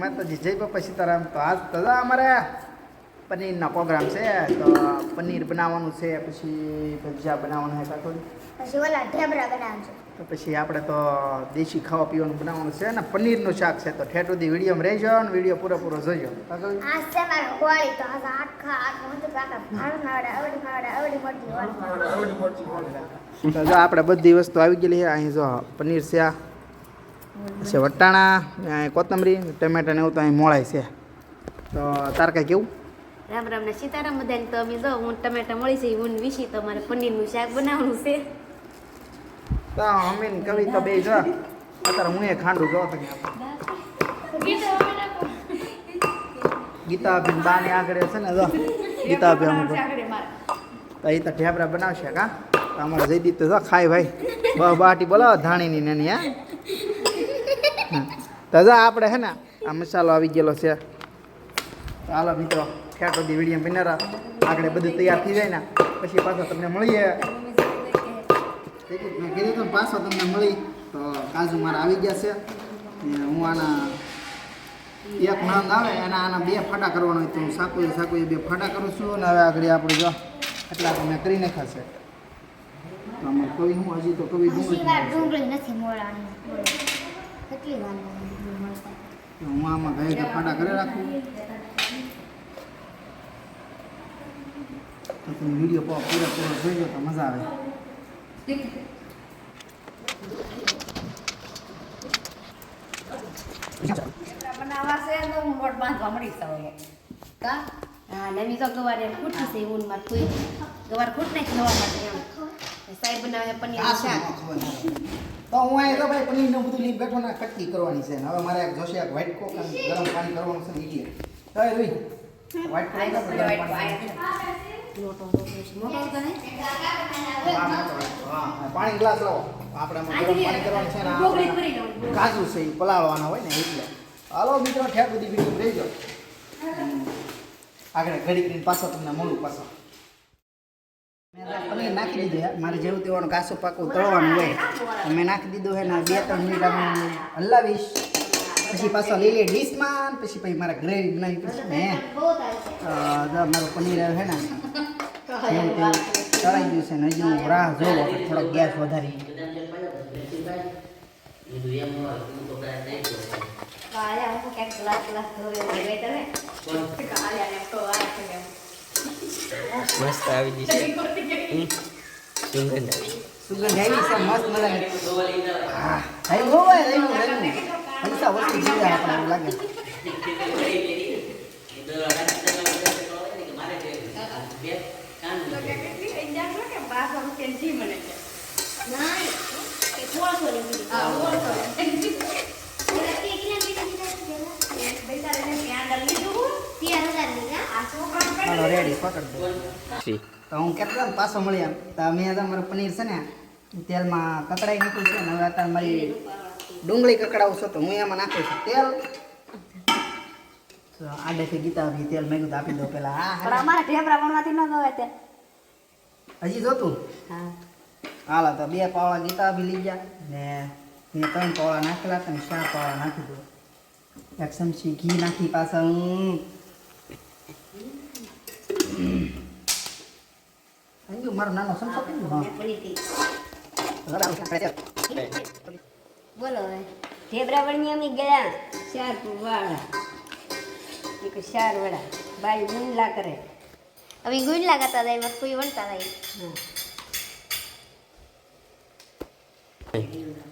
માતાજી જય બાપા સીતારામ તો આજ તો જો અમારે પનીરનો પ્રોગ્રામ છે તો પનીર બનાવવાનું છે પછી ભજીયા બનાવવાનું છે કાકો પછી ઓલા ઢેબરા બનાવજો તો પછી આપણે તો દેશી ખાવા પીવાનું બનાવવાનું છે ને પનીરનું શાક છે તો ઠેઠ સુધી વિડીયોમાં રહેજો અને વીડિયો પૂરો પૂરો જોજો. કાં આ છે મારો હોળી તો આ આખા આખા હું કાકા ભાડ નાવડે આવડી નાવડે આવડી મોટી હોળી. તો જો આપણે બધી વસ્તુ આવી ગયેલી છે અહીં જો પનીર છે આ. છે વટાણા કોથમરી ટમેટા ને એવું તો અહીં મોળાય છે. તો તાર કાંઈ કેવું? રામ રામ ને સીતારામ બધાને. તો અમે જો હું ટમેટા મળી છે હું વિશી તો મારે પનીરનું શાક બનાવવાનું છે. તો અમે કવિ તો બે જો. અત્યારે હું એ ખાંડું જો ગીતાબેન બાની આગળ છે ને જો. ગીતાબેન અમુક તો એ તો ઢેબરા બનાવશે કા? અમારે જયદીપ તો જો ખાય ભાઈ. બહુ બાટી બોલાવો ધાણીની નાની હા? જો આપણે હે ને આ મસાલો આવી ગયેલો છે. ચાલો હાલો મિત્રો ઠેઠ સુધી વીડિયો બિનારા આગળ બધું તૈયાર થઈ જાય ને પછી પાછો તમને મળીએ. મેં કીધું તો પાછો તમને મળી. તો કાજુ મારા આવી ગયા છે. ને હું આના એક નંગ આવે એના આના બે ફાટા કરવાનો હોય તો હું સાકુ સાકુ બે ફાટા કરું છું. અને હવે આગળ આપણે જો એટલા મેં કરી નાખાશે કવિ હું હજી તો કવિ ડુંગળી નથી મોળાની. કેટલી વાર લાગે હું આમાં ઘરે ઘરે ફાટા કરી રાખું. તો તમે વીડિયો પૂરો પૂરો તો મજા આવે. બનાવવા છે તો હું લોટ બાંધવા મળી સવારે કા? હા ને તો એમ ખૂટી છે કોઈ. ગવાર ખૂટ નાખી માટે એમ. સાહેબ બનાવે પનીર શાક. તો હું અહીં તો ભાઈ પનીરનું બધું લઈને બેઠો ને કટકી કરવાની છે ને. હવે મારે એક જોશે એક વ્હાઈટ કોક અને ગરમ પાણી કરવાનું છે ને ઈ તો એ રૂઈ વ્હાઈટ કોક ગરમ પાણી. પાણી ગ્લાસ લાવો. આપણે પાણી કરવાનું છે ને કાજુ છે એ પલાળવાના હોય ને એટલે હાલો મિત્રો ઠેક બધી બીજું લઈ જાઓ આગળ ઘડી કરીને પાછો તમને મળું પાછો. પનીર નાખી દીધું હે મારે જેવું તેવાનું કાસું પાકું તળવાનું હોય. મેં નાખી દીધું હે ને બે ત્રણ મિનિટ હલાવીશ. પછી પાછો લઈ લે ડીશમાં પછી પછી મારે ગ્રેવી બનાવી પડશે મેં અ, મારું પનીર હે ને. જેવું તેવું તળાઈ ગયું છે ને હજી હું રાહ જોઉં આપણે થોડોક ગેસ વધારી. કાલે હું ક્યાંક ગ્લાસ ગ્લાસ ધોવે હોય તો કાલે તો આ છે. મસ્ત આવી ગઈ છે. સુગંધ આવી સુગંધ આવી છે મસ્ત મજા હા. થઈ ગયું હોય રહ્યું રહ્યું પૈસા વસ્તુ જીવે આપણે એવું લાગે. ચાલો રેડી પકડ દો. તો હું કેટલા પાછો મળી આમ તો મેં તમારું પનીર છે ને તેલમાં કકડાઈ નીકળ્યું છે ને હવે અત્યારે મારી ડુંગળી કકડાવું છું તો હું એમાં નાખું છું તેલ. તો આડેથી ગીતા ભી તેલ મેં આપી દો પેલા. હા અમારે ઢેબરા બનવાથી ન ગવે તે હજી જોતું? હા. હાલો તો બે પાવડા ગીતા બી લઈ ગયા ને મેં ત્રણ પાવડા નાખેલા હતા ને ચાર પાવડા નાખી દો એક ચમચી ઘી નાખી પાછા હું. ગયું મારો નાનો ચમચો થઈ હા બોલો ઢેબરા વળની અમે ગયા ચાર વાળા એક ચાર વડા બાઈ ગુંડલા કરે હવે ગુંડલા કરતા હતા એમાં કોઈ વણતા હતા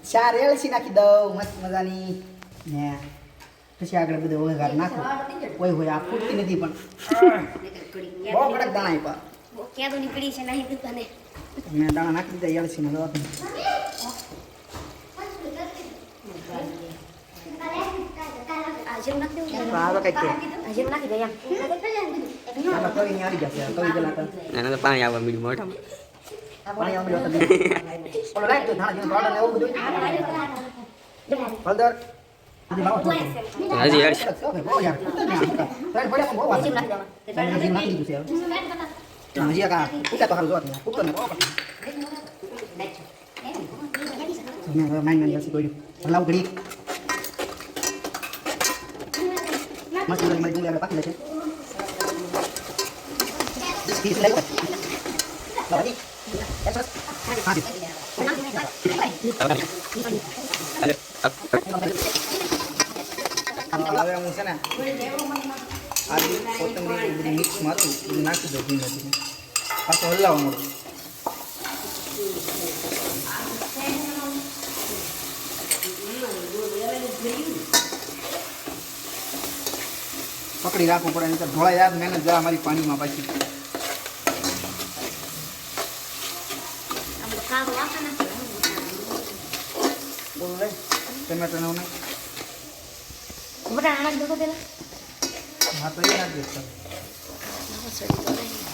ચાર એલસી નાખી દઉં મસ્ત મજાની ને પછી આગળ બધું વઘાર નાખો ઓય હોય આ ફૂટતી નથી પણ બહુ કડક દાણા આપ્યા ક્યાં તો નીકળી છે નહીં દુકાને મેં દાણા નાખી દીધા એલસીમાં દવા આજે નાખી દઉં આવે કંઈક કે આજે નાખી દઉં એમ ચાલો કવિ અહીં આવી જશે કવિ પેલા તો આને તો પાણી આવવા મળ્યું મોઢામાં પાણી આમ લ્યો તમે ઓલો રાખ દો ધાણા જીરું પાવડર ને એવું બધું હળદર બધી લાવો થોડું. હજી હેડ ઓકે, બહુ યાર. ત્રણ પડ્યા પણ બહુ પકડી. મેં હવે માઇન માઇન જશે કોઈ હલાવ ઘડી મસ્ત મજાની મરી ડુંગળી આપણે પાકી લેશે પીસ લઈ લો પાછો હલાવવા મળું પકડી રાખવું પડે નહીં ઢોળા યાદ મહેનત જરા મારી પાણીમાં પાછી. ટમેટો ને હા તો એ નાખી દઈશ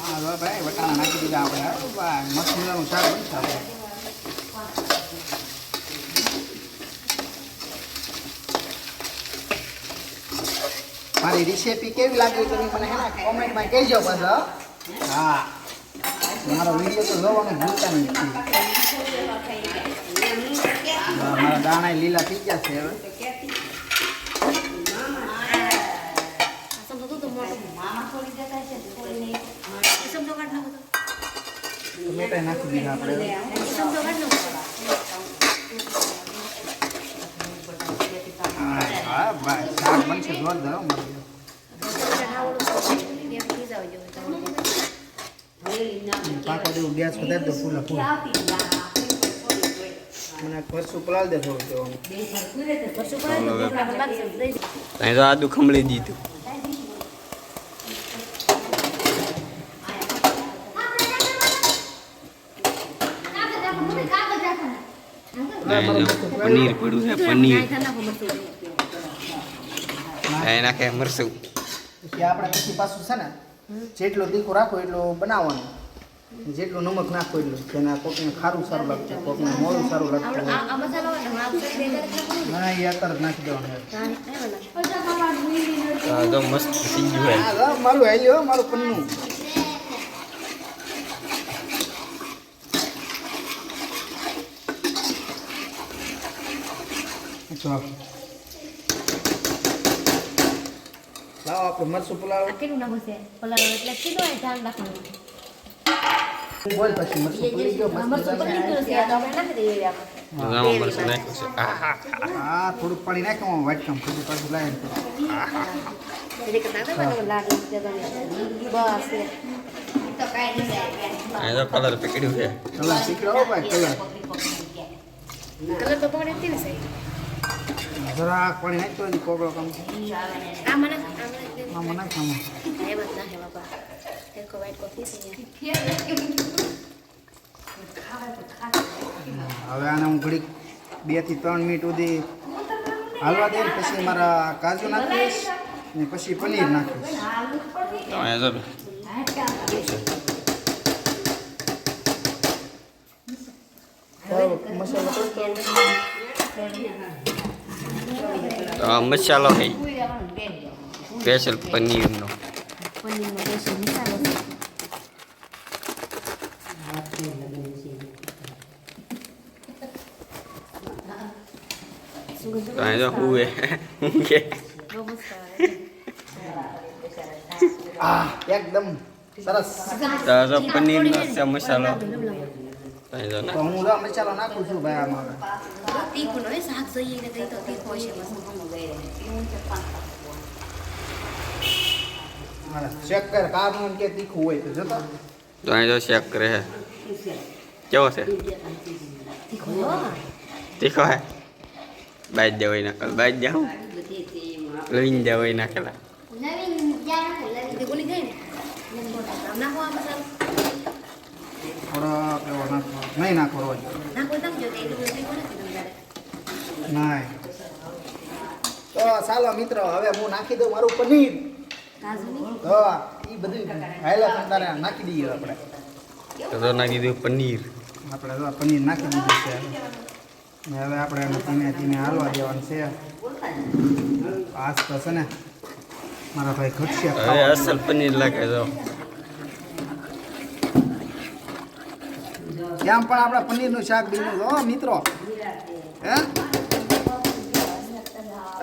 હા હવે ભાઈ વટાણા નાખી દીધા આપણે મજાનું શાક બનશે આપણે મારી રેસીપી કેવી લાગી તમે મને હે કોમેન્ટમાં કહેજો બસ હા. મારો વીડિયો તો જોવાનું ભૂલતા હા, મારા દાણા લીલા થઈ ગયા છે હવે સમજો તો મોટો મામા ખોલી દેતા છે ખોલી નહીં સમજો કાઢ નાખો તો ટમેટા નાખી દીધા આપણે શાક બનશે જોરદાર પાકો દેવું ગેસ વધારી દો ફૂલા ફૂલ. અહીં તો આદુ દીધું અહીં જો પનીર પડ્યું છે પનીર. નાખે મરસું આપણે પછી પાછું છે ને જેટલો દીકો રાખો એટલો બનાવવાનો. જેટલું નમક નાખો એટલું. તેના કોકને ખારું સારું લાગતું કોકને મોડું સારું લાગતું ના એ અત્યારે નાખી દેવાનું આ તો મસ્ત થઈ ગયું હે હા હા, મારું હાલ્યો હો, મારું પન્નું જો લાવો આપણે મરચું પુલાવ બોલ પછી મરચું પુલી ગયો મસ્ત મજાનું. આમાં. મરસું નાખ્યું છે. આહા હા. થોડુંક પાણી નાખ્યું વાટકામ પછી પાછું લાવીને તો કલર પકડ્યું છે. કલર શીખડો ભાઈ કલર કલર તો જ ને જરાક પાણી નાખતો હોય કોગળો કામ આ મને આમાં નાખ આમાં એ બસ ના હે બાપા. એક વાઈટ કોફી છે હવે આને હું ઘડીક બેથી ત્રણ મિનિટ સુધી હાલવા દે પછી મારા કાજુ નાખીશ ને પછી પનીર નાખીશ. મસાલો મસાલો છે સ્પેશિયલ પનીરનો પનીરનો સ્પેશિયલ મસાલો છે તો અહીં જો હુએ ઊંઘે બહુ મસ્ત આ એકદમ સરસ તો આ જો પનીરનો છે મસાલો તો તો ના હું જો મસાલો નાખું છું ભાઈ આમાં તીખું નો શાક જોઈએ ને તો તીખું હોય છે હા, ચેક કર કારનું કે તીખું હોય તો જોતો તો અહીં જો શેક કરે છે કેવો છે તીખું હો તીખો હે બાજ દેવાય નાખેલ બાજ જાઉં લઈને દેવાય નાખેલા તે બોલી જાય ને આમ નાખો આ મસાલો થોડોક એવો નાખવો નહીં રોજ નાખો નાખજો તે ચાલો મિત્રો હવે હું નાખી દઉં મારું પનીર. તો એ બધું હાઈલા તારે નાખી દઈએ આપણે. તો નાખી દીધું પનીર. આપણે તો પનીર નાખી દીધું છે હવે. આપણે એને ધીમે ધીમે હાલવા દેવાનું છે. છે ને મારા ભાઈ ઘટશે. અસલ પનીર લાગે તો. ત્યાં પણ આપણે પનીરનું શાક બીજું હો મિત્રો. હે?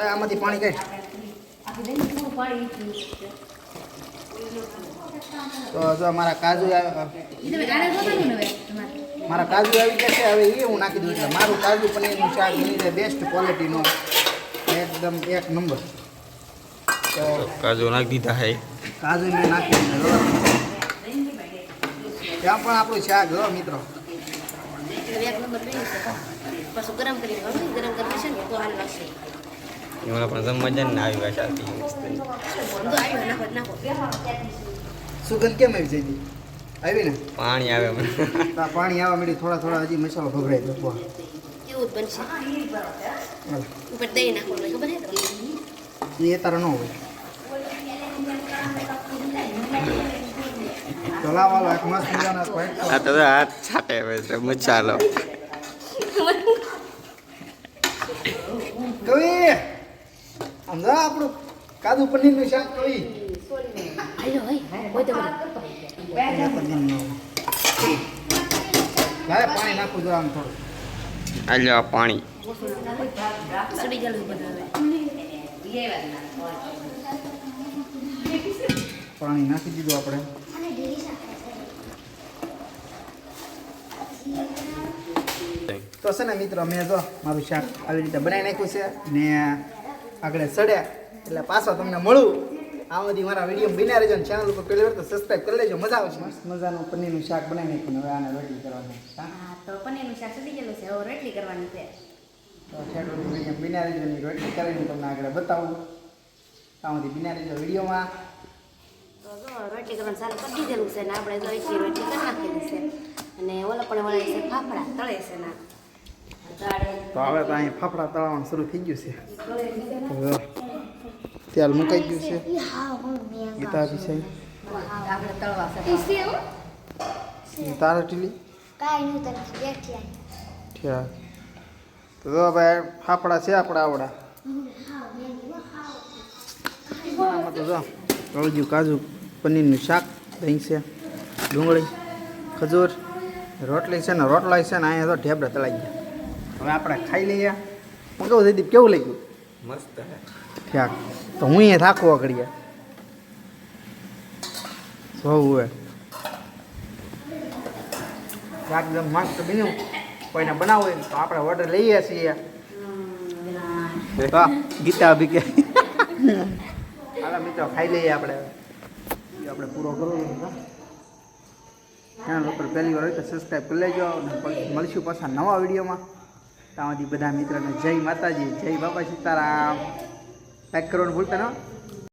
આમાંથી પાણી ઈચ્છ્યું તો જો મારા કાજુ મારા કાજુ આવી ગયા છે. હવે એ હું નાખી દઉં છું. મારું કાજુ પનીરનું શાક બની જાય બેસ્ટ ક્વોલિટીનું એકદમ એક નંબર તો કાજુ નાખી દીધા હે. કાજુ મેં નાખી દીધા. ત્યાં પણ આપણું શાક હો મિત્રો. એટલે એક નંબર બન્યું છે પાછું ગરમ કરીને હવે ગરમ કરી છે ને તો હાલ લાગશે એમાં પણ જમવા જાય આવી ભાષા સુગંધ કેમ આવી જઈ આવી ને પાણી આવે પાણી આવવા મળી થોડા થોડા હજી મસાલો ભભરાઈ જતો એવું જ બનશે ઉપર દહીં નાખવાનું ખબર છે એ તારા ન હોય તો લાવ હાલો એક મસ્ત મજાનો point આ તો હાથ છાટે હવે છે મચાલો કવિ? આમ જો આપણું કાજુ પનીરનું શાક કવિ? હાલો હોય તો લાય પાણી નાખું જો આમ થોડું. પાણી સડી જલ્દી બનાવે પાણી નાખી દીધું આપણે અને ઢીલી શાક તો છે ને મિત્રો મેં જો મારું શાક આવી રીતે બનાવી નાખ્યું છે ને આગળ સડ્યા એટલે પાછો તમને મળું. આમાંથી મારા વીડિયો બિના રહેજો ને ચેનલ ઉપર પહેલી વાર તો સબસ્ક્રાઈબ કરી લેજો મજા આવશે. મસ્ત મજાનું પનીરનું શાક બનાવી નાખ્યું હવે આને રોટલી કરવાની હા? તો પનીરનું શાક સુધી ગયેલું છે હવે રોટલી કરવાની છે. તો છેલ્લું વીડિયો બિના રહેજો ની રોટલી કરીને તમને આગળ બતાવું. આમાંથી બિના રહેજો વિડીયોમાં. તો જો રોટલી કરવાનું ચાલુ કરી દીધેલું છે ને આપણે જો એટલી રોટલી કરી નાખેલી છે. અને ઓલા પણ વળે છે ફાફડા તળે છે ના. તો હવે તો અહીં ફાફડા તળવાનું શરૂ થઈ ગયું છે. તો તેલ મુકાઈ ગયું છે. ગીતા સેવ તારા ટીલી તો ભાઈ ફાફડા છે આપણા આવડા. જો કાજુ પનીરનું શાક દહીં છે ડુંગળી ખજૂર રોટલી છે ને રોટલા છે ને અહીંયા તો ઢેબડા તળાઈ ગયા. હવે આપણે ખાઈ લઈએ. હું કહું દીદી કેવું લાગ્યું? મસ્ત હે. ઠીક. તો હું અહીંયા થાકવા કરીએ શાક એકદમ મસ્ત બીજું કોઈને બનાવું હોય તો આપણે ઓર્ડર લઈએ છીએ. ગીતા બી કે. હાલો મિત્રો ખાઈ લઈએ આપણે. આપણે પૂરો કરવો ચેનલ ઉપર પહેલી વાર હોય તો સબસ્ક્રાઈબ કરી લેજો અને મળીશું પાછા નવા વિડીયોમાં. ત્યાંથી બધા મિત્રોને જય માતાજી, જય બાપા સીતારામ. લાઈક કરવાનું ભૂલતા ન